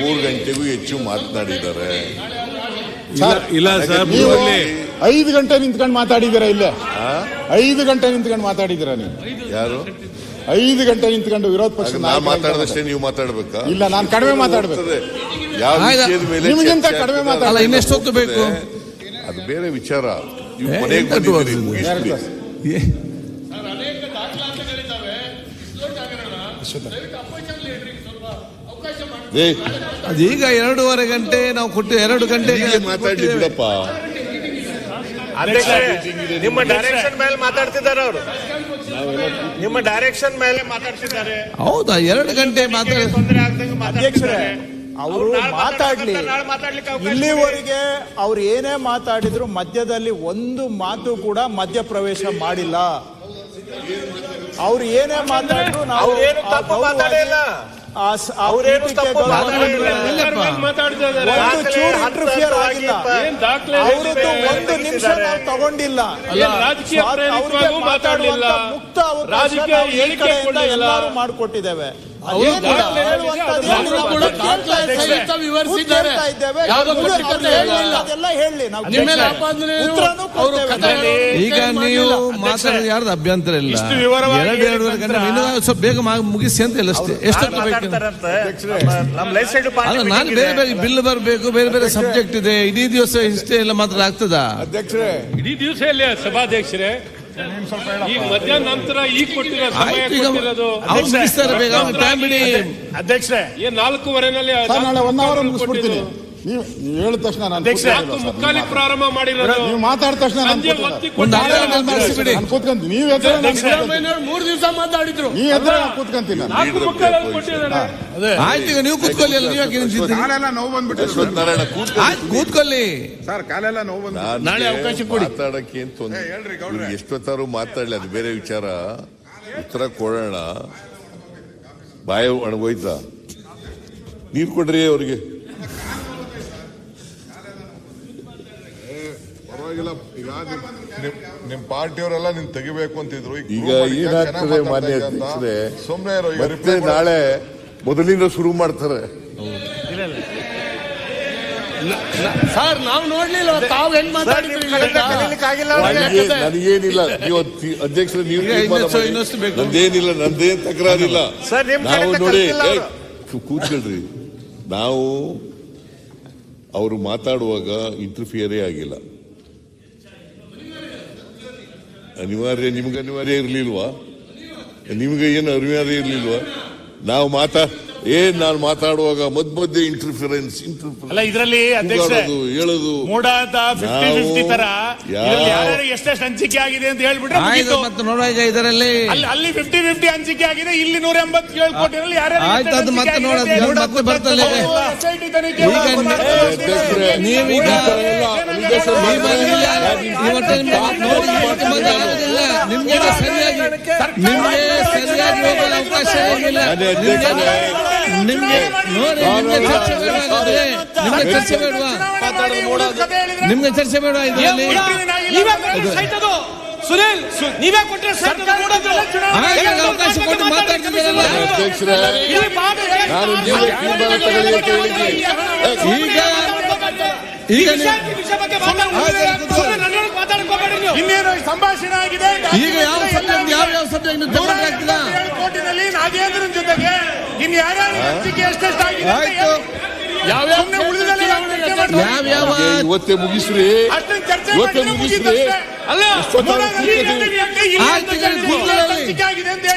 ಮೂರ್ ಗಂಟೆಗೂ ಹೆಚ್ಚು ಮಾತನಾಡಿದ್ದಾರೆ. ಇಲ್ಲ ಇಲ್ಲ ಸರ್ ನೀವು ಐದು ಗಂಟೆ ನಿಂತ್ಕೊಂಡು ಮಾತಾಡಿದ್ದೀರಾ ಇಲ್ಲೇ? ಐದು ಗಂಟೆ ನಿಂತ್ಕೊಂಡು ಮಾತಾಡಿದ್ದೀರಾ ನೀವು? ಯಾರು? ಐದು ಗಂಟೆ ನಿಂತ್ಕೊಂಡು ವಿರೋಧ ಪಕ್ಷ ನಾನು ಮಾತಾಡದಷ್ಟೇ ನೀವು ಮಾತಾಡ್ಬೇಕು? ಇಲ್ಲ ನಾನು ಕಡಿಮೆ ಮಾತಾಡ್ಬೇಕು. ಯಾವ ವಿಷಯದ ಮೇಲೆ ನಿಮ್ಗಿಂತ ಚರ್ಚೆ ಕಡಿಮೆ ಮಾತಾಡಲ್ಲ ಮಾತಾಡಿ. ಇನ್ನೆಷ್ಟು ಹೊತ್ತು ಬೇಕು? ಅದು ಬೇರೆ ವಿಚಾರ. ನೀವು ಮನೆಗೆ ಬಂದಿದ್ದೀರಿ, ಮುಗಿಸ್ಬಿಡಿ. ಏ- ಏ, ಅದೀಗ ಎರಡೂವರೆ ಗಂಟೆ ನಾವು ಕೊಟ್ಟು ಎರಡು ಗಂಟೆ ಮಾತಾಡ್ಲಿ ಬಿಡಪ್ಪ. ಅಧ್ಯಕ್ಷರೇ ನಿಮ್ಮ ಡೈರೆಕ್ಷನ್ ಮೇಲೆ ಮಾತಾಡ್ತಿದ್ದಾರೆ ಅವರು. ನಿಮ್ಮ ಡೈರೆಕ್ಷನ್ ಮೇಲೆ ಮಾತಾಡ್ತಿದ್ದಾರೆ. ಹೌದಾ ಎರಡು ಗಂಟೆ ಮಾತಾಡ ತೊಂದರೆ ಆಗ್ದಂಗೆ ಮಾತಾಡ್ತಿದ್ದಾರೆ. ಅವರು ಮಾತಾಡ್ಲಿ. ಇಲ್ಲಿವರೆಗೆ ಅವ್ರು ಏನೇ ಮಾತಾಡಿದ್ರು ಮಧ್ಯದಲ್ಲಿ ಒಂದು ಮಾತು ಕೂಡ ಮಧ್ಯ ಪ್ರವೇಶ ಮಾಡಿಲ್ಲ. ಅವ್ರು ಏನೇ ಮಾತಾಡಿದ್ರು ನಾವು ಏನು ತಪ್ಪು ಮಾತಾಡಿಲ್ಲ. ಅವ್ರೇನು ತಪ್ಪು ಆಗಿಲ್ಲ. ಅವ್ರದ್ದು ಒಂದು ನಿಮಿಷ ನಾವು ತಗೊಂಡಿಲ್ಲ. ರಾಜಕೀಯ ಸ್ವಾತ- ಅವ್ರಿಗೆ ಮಾತಾಡಲಿಲ್ಲ. ಮುಕ್ತ ಅವಕಾಶ ರಾಜಕೀಯ. ಎಲ್ಲರೂ ಮಾಡಿಕೊಟ್ಟಿದ್ದೇವೆ. ಈಗ ನೀವು ಮಾತಾಡೋದು ಯಾರ್ದು ಅಭ್ಯಂತರ ಇಲ್ಲ? ಇಷ್ಟು ವಿವರವಾಗಿ ಎರಡು ಸ್ವಲ್ಪ ಬೇಗ ಮುಗಿಸಿ ಅಂತ ಇಲ್ಲ ಅಷ್ಟೇ ಎಷ್ಟೊತ್ತು ಬೇಕು ಅಲ್ಲ ನಾನು ಬೇರೆ ಬೇರೆ ಬಿಲ್ ಬರಬೇಕು ಬೇರೆ ಬೇರೆ ಸಬ್ಜೆಕ್ಟ್ ಇದೆ. ಇಡೀ ದಿವಸ ಇಷ್ಟೇ ಎಲ್ಲ ಮಾತ್ರ ಆಗ್ತದ? ಅಧ್ಯಕ್ಷರೇ. ಇಡೀ ದಿವಸ ಇಲ್ಲ ಸಭಾಧ್ಯಕ್ಷರೇ? ಅಧ್ಯಕ್ಷರೇ ನಾಲ್ಕೂವರೆನಲ್ಲಿ ನೀವು ನೀವು ಹೇಳಿದ ತಕ್ಷಣ ನಾನು ಅಧ್ಯಕ್ಷರೇ, ಕೂತ್ಕೊಳ್ಳಲ್ಲ ಮುಕ್ಕಾಲಿ ಪ್ರಾರಂಭ ಮಾಡಿರೋದು ನೀವು ಮಾತಾಡಿದ ತಕ್ಷಣ ನಾನು ಕೂತ್ಕೊಂತೀನಿ ನೀವು ಎದ್ರೆ ಮೂರು ದಿವಸ ಮಾತಾಡಿದ್ರು. ನೀವು ಎದ್ರೆ ನಾನು ಕೂತ್ಕೊಂತೀನಿ ಆಯ್ತು ಈಗ ನೀವು ಕೂತ್ಕೊಳ್ಳಿ ಅಲ್ಲ ನೀವು ಯಾಕೆ ಕಾಲೆಲ್ಲ ನೋವು ಬಂದ್ಬಿಟ್ಟು ಕೂತ್ಕೊಳ್ಳಿ. ಸರ್ ಕಾಲೆಲ್ಲ ನೋವು ಬಂದ ನಾಳೆ ಅವಕಾಶ ಕೊಡಿ. ಮಾತಾಡಕ್ಕೆ ಏನ್ ತೊಂದ್ರೆ ಹೇಳ್ರಿ ಎಷ್ಟೊತ್ತಾರು ಮಾತಾಡ್ಲಿ ಅದು ಬೇರೆ ವಿಚಾರ. ಉತ್ತರ ಕೊಡೋಣ. ಬಾಯ ಒಣಗೋಯ್ತಾ? ನೀರ್ ಕೊಡ್ರಿ ಅವ್ರಿಗೆ. ಪರವಾಗಿಲ್ಲ. ಈಗ ನಿಮ್- ನಿಮ್ ನಿಮ್ ಪಾರ್ಟಿಯವರೆಲ್ಲ ನಿನ್ ತೆಗಿಬೇಕು ಅಂತಿದ್ರು. ಈಗ ಏನಾಗ್ತದೆ ಮಾನ್ಯ. ಅಧ್ಯಕ್ಷರೇ ಸುಮ್ನೆ ಇರೋ ಈಗ ಮತ್ತೆ reply ನಾಳೆ ಮೊದಲಿಂದ ಶುರು ಮಾಡ್ತಾರೆ. ಸರ್ ನಾವು ನೋಡ್ಲಿಲ್ಲ ತಾವು ಹೆಂಗ್ ಮಾತಾಡಿದ್ರಿ ನನಗೆ ನನಗೇನಿಲ್ಲ. ನೀವು ಅಧ್ಯ- ಅಧ್ಯಕ್ಷರು ನೀವು ತೀರ್ಮಾನ ಇನ್ನೊಂದು- ಮಾಡಿ. ಇನ್ನೊಂದು ಬೇಕು. ನಂದೇನಿಲ್ಲ ನಂದೇನ್ ತಕರಾರಿಲ್ಲ. ಸರ್, ನಿಮ್ ನಾವು ನೋಡಿ ಕಲ್ತಿಲ್ಲ ಏ, ಕೂ- ಕೂತ್ಕೊಳ್ರಿ. ನಾವು ಅವರು ಮಾತಾಡುವಾಗ ಇಂಟರ್ಫಿಯರೇ ಆಗಿಲ್ಲ. ಅನಿವಾರ್ಯ ನಿಮ್ಗೆ ಅನಿವಾರ್ಯ ಇರಲಿಲ್ವಾ? ನಿಮ್ಗೆ ಏನು ಅನಿವಾರ್ಯ ಇರಲಿಲ್ವಾ? ನಾವು ಮಾತಾ ಏನ್ ನಾನು ಮಾತಾಡುವಾಗ ಮಧ್ಯ ಮಧ್ಯೆ ಇಂಟರ್ಫಿರೆನ್ಸ್ ಅಲ್ಲ ಇದರಲ್ಲಿ ಅಧ್ಯಕ್ಷರೇ ಹೇಳೋದು. ಫಿಫ್ಟಿ ಫಿಫ್ಟಿ ತರ. ಎಷ್ಟೆಷ್ಟು ಹಂಚಿಕೆ ಆಗಿದೆ ಅಂತ ಹೇಳ್ಬಿಟ್ರೆ ಇದರಲ್ಲಿ. ಅಲ್ಲಿ ಅಲ್ಲಿ ಫಿಫ್ಟಿ ಫಿಫ್ಟಿ ಹಂಚಿಕೆ ಆಗಿದೆ ಇಲ್ಲಿ ನೂರ ನಿಮ್ಗೆ ಸರಿಯಾಗಿ ನಿಮ್ಗೆ ಸರಿಯಾಗಿ ಹೋಗಲು ಅವಕಾಶ ನಿಮ್ಗೆ ನೋಡಿ ನಿಮ್ಗೆ ಚರ್ಚೆ ನಿಮ್ಗೆ ಚರ್ಚೆ ಬೇಡವಾ? ನಿಮ್ಗೆ ಚರ್ಚೆ ಬೇಡವಾ ಇದರಲ್ಲಿ? ಸುನಿಲ್ ನೀವೇ ಕೊಟ್ಟರೆ ಈಗ ಅವಕಾಶ ಕೊಟ್ಟು ಮಾತಾಡ್ತಿದ್ದೀರಲ್ಲ. ಇನ್ನೇನು ಸಂಭಾಷಣೆ ಆಗಿದೆ? ಈಗ ಯಾವ ಸಬ್ಜೆಕ್ಟ್ ಯಾವ ಯಾವ ಸಬ್ಜೆಕ್ಟ್ ಆಗ್ತದಾ? ಏಳು ಕೋಟಿನಲ್ಲಿ ನಾಗೇಂದ್ರನ್ ಜೊತೆಗೆ ಇನ್ ಯಾರ್ಯಾರು ಹಂಚಿಕೆ ಎಷ್ಟೆಷ್ಟಾಗಿದೆ ಅಂತ ಆಯ್ತು. ಹೇಳಿ. ಸುಮ್ನೆ ಉಳಿದಲ್ಲಿ ನಾವು ಯಾವ ಯಾವ ಏ, ಇವತ್ತೇ ಮುಗಿಸ್ರಿ. ಇವತ್ತೇ ಮುಗಿಸ್ರಿ. ಅಲ್ಲ ಹೇಳಿ.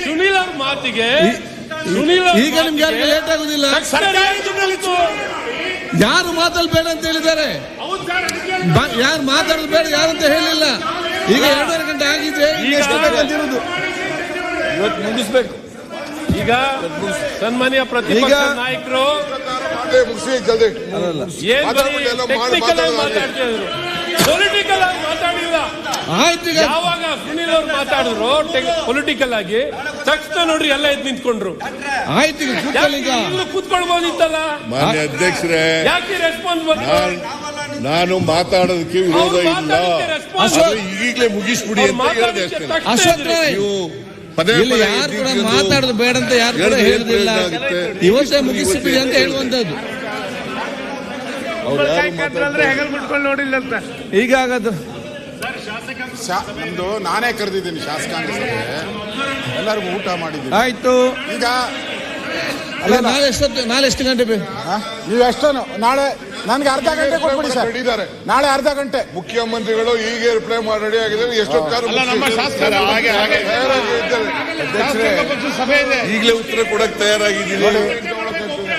ಸುನೀಲ್ ಅವ್ರ ಮಾತಿಗೆ ಸುನೀಲ್ ಈಗ ನಿಮ್ಗೆ ಯಾರಿಗೆ ಲೇಟ್ ಆಗುದಿಲ್ಲ. ಯಾರು ಮಾತಾಡ್ಬೇಡ ಅಂತ ಹೇಳಿದ್ದಾರೆ? ಯಾರು ಮಾತಾಡೋದು ಬೇಡ ಯಾರು ಅಂತ ಹೇಳಿಲ್ಲ. ಈಗ ಎರಡೂವರೆ ಗಂಟೆ ಆಗಿದೆ ಇವತ್ತು ಮುಗಿಸ್ಬೇಕು. ಈಗ ಸನ್ಮಾನ್ಯ ಪ್ರತಿಪಕ್ಷ ನಾಯಕರು ಮುಗಿಸಿ ಜಲ್ದಿ ಏನ್ ಎಲ್ಲ ಮಾಡಿ ಟೆಕ್ನಿಕಲ್ ಆಗಿ ಮಾತಾಡೋದು. ಮಾತಾಡ್ತಿದ್ರು ಪೊಲಿಟಿಕಲ್ ಆಗಿ ಮಾತಾಡಿಲ್ಲ. ಆಯ್ತು ಈಗ. ಯಾವಾಗ ಸುನೀಲ್ ಅವ್ರು ಮಾತಾಡಿದ್ರು ಪೊಲಿಟಿಕಲ್ ಆಗಿ ತಕ್ಷಣ ನೋಡ್ರಿ ಎಲ್ಲ ಎದ್ದು ನಿಂತ್ಕೊಂಡ್ರು. ಆಯ್ತು ಕೂತ್ಕೊಳ್ಬೋದಿತ್ತಲ್ಲ ಮಾನ್ಯ ಅಧ್ಯಕ್ಷರೇ ಯಾಕೆ ರೆಸ್ಪಾನ್ಸ್ ಬಂತು? ನಾನ್- ಮಾತಾಡೋದಕ್ಕೆ ವಿರೋಧ ಇಲ್ಲ. ಈಗಲೇ ಮುಗಿಸ್ಬಿಡಿ ಅಂತ ಹೇಳಿದೆ ಅಷ್ಟೇ ಪದೇ ಯಾರು ಕೂಡ ಮಾತಾಡೋದು ಬೇಡ ಅಂತ ಯಾರು ಕೂಡ ಹೇಳುದಿಲ್ಲ? ಇವತ್ತೇ ಮುಗಿಸ್ಬಿಡಿ ಅಂತ ಹೇಳುವಂತದ್ದು ಈಗಾಗದು ನಮ್ದು ನಾನೇ ಕರೆದಿದ್ದೀನಿ ಶಾಸಕಾಂಗ ಸಭೆ ಎಲ್ಲರಿಗೂ ಊಟ ಮಾಡಿದ್ದೀನಿ. ಆಯ್ತು. ಈಗ ಅಲ್ಲ ನಾಳೆ ಎಷ್ಟೊತ್ತು ನಾಳೆ ಎಷ್ಟು ಗಂಟೆ ಬೇಕು ಆ, ನೀವು ಎಷ್ಟೇನು ನಾಳೆ ನನಗೆ ಅರ್ಧ ಗಂಟೆ ಕೊಟ್ಬಿಡಿ ಸರ್. ನಾಳೆ ಅರ್ಧ ಗಂಟೆ. ಮುಖ್ಯಮಂತ್ರಿಗಳು ಈಗ ರಿಪ್ಲೈ ಮಾಡಿ ರೆಡಿ ಆಗಿದ್ದಾರೆ. ಎಷ್ಟೊತ್ತಾರು ಈಗಲೇ ಉತ್ತರ ಕೊಡಕ್ ತಯಾರಾಗಿದ್ದೀನಿ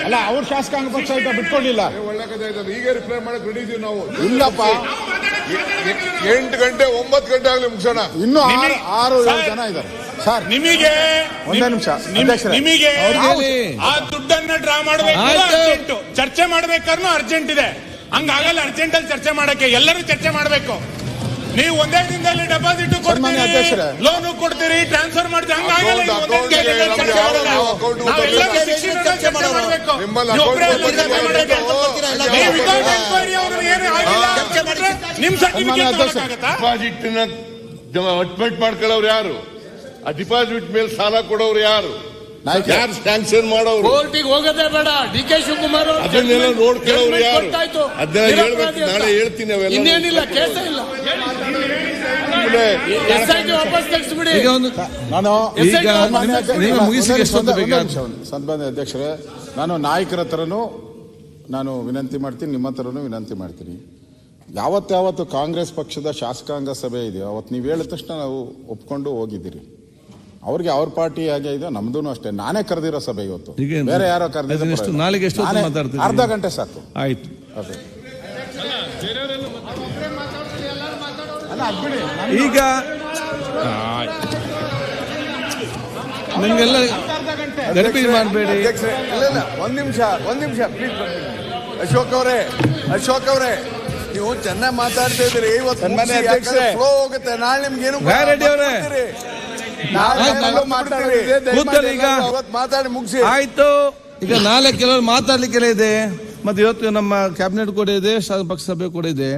ಅಲ್ಲ ಅವ್ರ ಶಾಸಕಾಂಗ ಪಕ್ಷ ಅಂತ ಬಿಟ್ಕೊಂಡಿಲ್ಲ ಒಳ್ಳೆ ಕಥೆ ಇದ್ದಾರೆ ಈಗ ರಿಪ್ಲೈ ಮಾಡಕ್ ರೆಡಿ ಇದೀವಿ ನಾವು. ಇಲ್ಲಪ್ಪ. ಎಂಟು ಗಂಟೆ ಒಂಬತ್ತು ಗಂಟೆ ಆಗಲಿ ಮುಗಿಸೋಣ. ಇನ್ನು ಆರು ಆರು ಏಳು ಜನ ಇದ್ದಾರೆ. ಸರ್. ನಿಮಗೆ ಒಂದೇ ನಿಮಿಷ ಅಧ್ಯಕ್ಷರೇ. ನಿಮಗೆ ಅವ್ರಿಗೆ ಆ ದುಡ್ಡನ್ನ ಡ್ರಾ ಮಾಡಬೇಕು ಆಯ್ತು. ಅರ್ಜೆಂಟ್. ಚರ್ಚೆ ಮಾಡ್ಬೇಕಾದ್ರೂ ಅರ್ಜೆಂಟ್ ಇದೆ. ಹಂಗಾಗಲ್ಲ ಅರ್ಜೆಂಟ್ ಅಲ್ಲಿ ಚರ್ಚೆ ಮಾಡಕ್ಕೆ ಎಲ್ಲರೂ ಚರ್ಚೆ ಮಾಡಬೇಕು. ನೀವು ಒಂದೇ ದಿನದಲ್ಲಿ ಡೆಪಾಸಿಟ್ ಕೊಡ್ತೀರಿ. ಲೋನ್ ಕೊಡ್ತೀರಿ ಟ್ರಾನ್ಸ್ಫರ್ ಮಾಡ್ತೀರಿ ಡಿಪಾಸಿಟ್ ಅಡ್ಮಿಟ್ ಮಾಡ್ಕೊಳ್ಳೋರು ಯಾರು? ಆ ಡಿಪಾಸಿಟ್ ಮೇಲೆ ಸಾಲ ಕೊಡೋರು ಯಾರು? ಯಾರು ಸ್ಯಾಂಕ್ಷನ್ ಮಾಡೋರು? ಕೋರ್ಟಿಗೆ ಹೋಗೋದೇ ಬೇಡ. ಡಿ ಕೆ ಶಿವಕುಮಾರ್ ಅದನ್ನೆಲ್ಲ ನೋಡ್ಕೊಳ್ಳೋರು ಯಾರು. ಅದನ್ನೆಲ್ಲ ಹೇಳ್ಬೇಕು. ನಾಳೆ ಹೇಳ್ತೀನಿ ಅವೆಲ್ಲ ಇನ್ನೇನಿಲ್ಲ ಕೇಸ ಇಲ್ಲ. ಸನ್ಮಾನ್ಯ ಅಧ್ಯಕ್ಷರೇ. ನಾನು ನಾಯಕರ ಹತ್ರನೂ ನಾನು ವಿನಂತಿ ಮಾಡ್ತೀನಿ ನಿಮ್ಮ ಹತ್ರನೂ ವಿನಂತಿ ಮಾಡ್ತೀನಿ. ಯಾವತ್ತಾವತ್ತು ಕಾಂಗ್ರೆಸ್ ಪಕ್ಷದ ಶಾಸಕಾಂಗ ಸಭೆ ಇದೆಯೋ ಅವತ್ತು ನೀವು ಹೇಳಿದ ತಕ್ಷಣ ನಾವು ಒಪ್ಕೊಂಡು ಹೋಗಿದ್ದೀರಿ. ಅವ್ರಿಗೆ ಅವ್ರ ಪಾರ್ಟಿ ಹಾಗೆ ಇದೆ ನಮ್ದು ಅಷ್ಟೇ. ನಾನೇ ಕರೆದಿರೋ ಸಭೆ ಇವತ್ತು. ಬೇರೆ ಯಾರೋ ಕರೆದಿರೋ ಕರೆದಿದ್ರೆ? ಅರ್ಧ ಗಂಟೆ ಸಾಕು. ಆಯ್ತು. ಈಗ ನಿಮ್ಗೆಲ್ಲ ಗಡಿಬಿಡಿ ಮಾಡಬೇಡಿ. ಒಂದ್ ನಿಮಿಷ ಒಂದ್ ನಿಮಿಷ ಪ್ಲೀಸ್ ಅಶೋಕ್ ಅವರೇ ಅಶೋಕ್ ಅವರೇ ನೀವು ಚೆನ್ನಾಗಿ ಮಾತಾಡ್ತಾ ಇದ್ದೀರಿ. ಇವತ್ತು ಹೋಗುತ್ತೆ. ನಾಳೆ ನಿಮ್ಗೆ ಈಗ. ಮಾತಾಡಿ ಮುಗಿಸಿ. ಆಯ್ತು. ಈಗ ನಾಳೆ ಕೆಲವರು ಮಾತಾಡ್ಲಿಕ್ಕೆಲ್ಲ ಇದೆ. ಮತ್ತೆ ಇವತ್ತು ನಮ್ಮ ಕ್ಯಾಬಿನೆಟ್ ಕೂಡ ಇದೆ ಶಾಸಕ ಪಕ್ಷ ಸಭೆ ಕೂಡ ಇದೆ.